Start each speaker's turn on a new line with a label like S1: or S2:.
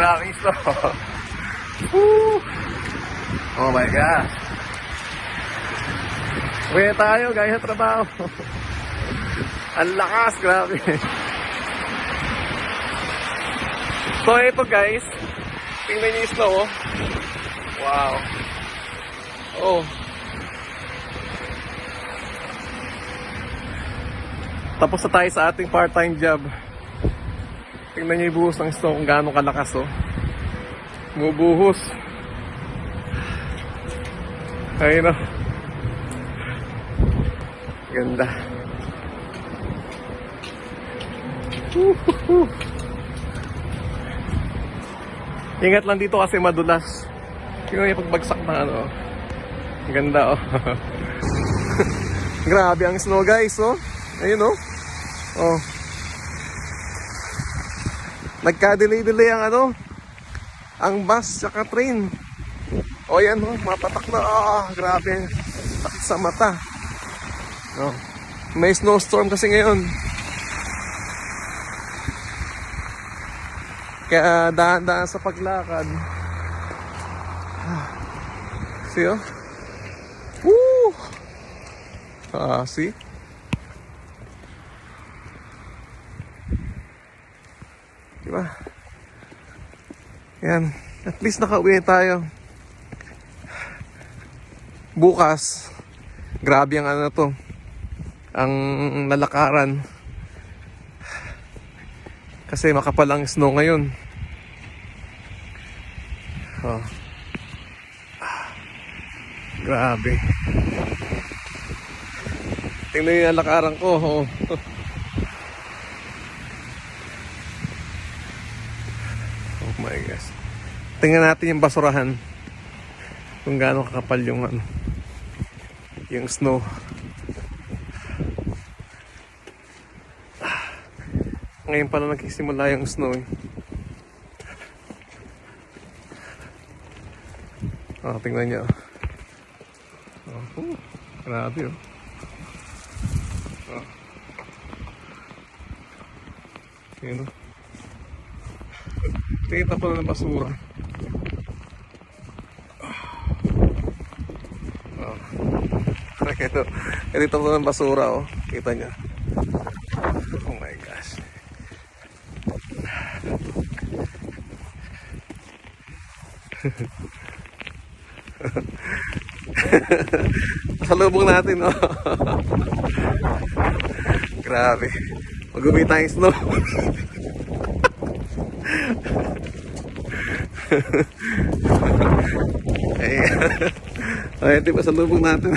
S1: Grabe ito. Woo! Oh my God. Uwi tayo, gaya trabaho. Ang lakas, grabe. So ito guys, tingnan niyo yung snow. oh. Wow. Oh. Tapos na tayo sa ating part-time job. Tingnan niyo yung buhos ng snow kung gaano kalakas oh. Bumubuhos. Ayun oh. Ganda. Woohoo. Ingat lang dito kasi madulas. Yung pagbagsak na ano. Ganda oh. Grabe ang snow guys oh. Ayun oh. Oh. Nagka-delay-delay ang ano. Ang bus tsaka train. O yan oh, mapatak na. Ah, grabe. Sakit sa mata. Oh. May snowstorm kasi ngayon. Kaya dahan-dahan sa paglakad. Ah. See oh? Woo! Ah, see? Diba? Yan. At least nakauwi tayo. Bukas, grabe ang ano to. Ang lalakaran. Kasi makapal ang snow ngayon. Oh. Grabe. Tingnan yung lakaran ko. Oh. oh my gosh. Tingnan natin yung basurahan. Kung gaano kakapal yung ano. Yung snow. Ah. Ngayon pala nagsisimula yung snow eh. Oh, tingnan niyo. Oh, grabe oh. Oh. Tingnan oh. Tingnan pa ng basura. Oh. Ito, ito pa ng basura oh. Kita niyo. Oh my gosh. Salubong natin, oh. Grabe. Magumi tayong snow. Ay, ay, ito pa salubong natin.